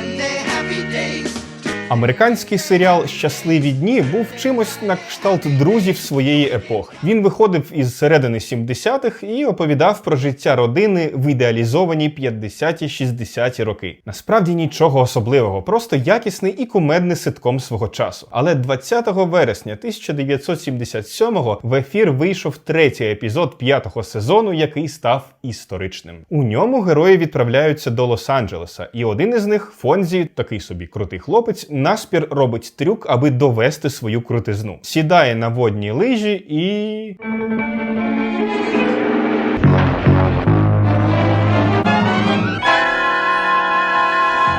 donde Американський серіал Щасливі дні був чимось на кшталт друзів своєї епохи. Він виходив із середини 70-х і оповідав про життя родини в ідеалізовані 50-60-ті роки. Насправді нічого особливого, просто якісний і кумедний ситком свого часу. Але 20 вересня 1977-го в ефір вийшов третій епізод п'ятого сезону, який став історичним. У ньому герої відправляються до Лос-Анджелеса, і один із них Фонзі, такий собі крутий хлопець, наспір робить трюк, аби довести свою крутизну. Сідає на водній лижі і.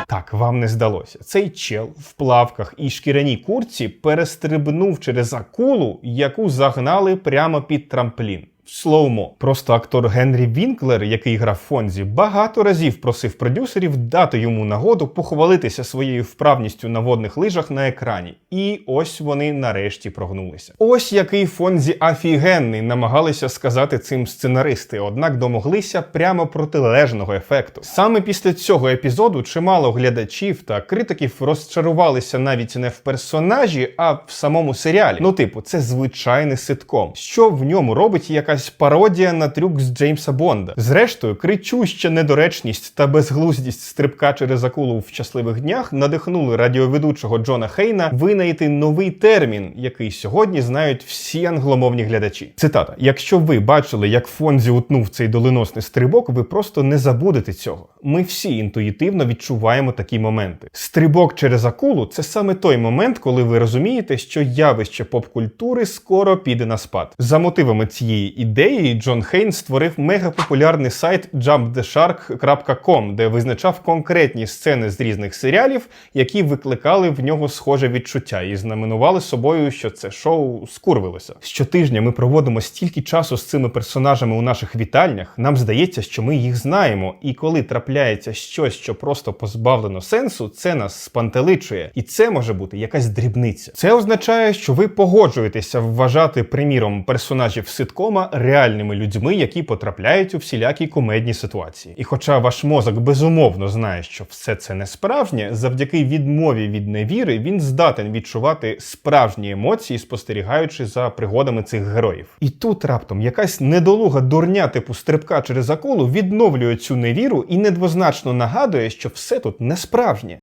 Так, вам не здалося. Цей чел в плавках і шкіряній курці перестрибнув через акулу, яку загнали прямо під трамплін. Слоумо. Просто актор Генрі Вінклер, який грав Фонзі, багато разів просив продюсерів дати йому нагоду похвалитися своєю вправністю на водних лижах на екрані. І ось вони нарешті прогнулися. Ось який Фонзі офігенний намагалися сказати цим сценаристи, однак домоглися прямо протилежного ефекту. Саме після цього епізоду чимало глядачів та критиків розчарувалися навіть не в персонажі, а в самому серіалі. Ну, типу, це звичайний ситком. Що в ньому робить якась пародія на трюк з Джеймса Бонда. Зрештою, кричуща недоречність та безглуздість стрибка через акулу в щасливих днях надихнули радіоведучого Джона Хейна винайти новий термін, який сьогодні знають всі англомовні глядачі. Цитата: якщо ви бачили, як Фонзі утнув цей доленосний стрибок, ви просто не забудете цього. Ми всі інтуїтивно відчуваємо такі моменти. Стрибок через акулу це саме той момент, коли ви розумієте, що явище поп-культури скоро піде на спад. За мотивами цієї ідеї Джон Хейн створив мегапопулярний сайт jumptheshark.com, де визначав конкретні сцени з різних серіалів, які викликали в нього схоже відчуття, і знаменували собою, що це шоу скурвилося. Щотижня ми проводимо стільки часу з цими персонажами у наших вітальнях. Нам здається, що ми їх знаємо, і коли трапляється щось, що просто позбавлено сенсу, це нас спантеличує, і це може бути якась дрібниця. Це означає, що ви погоджуєтеся вважати, приміром, персонажів ситкома реальними людьми, які потрапляють у всілякі кумедні ситуації. І хоча ваш мозок безумовно знає, що все це не справжнє, завдяки відмові від невіри він здатен відчувати справжні емоції, спостерігаючи за пригодами цих героїв. І тут раптом якась недолуга дурня типу стрибка через акулу відновлює цю невіру і недвозначно нагадує, що все тут не справжнє.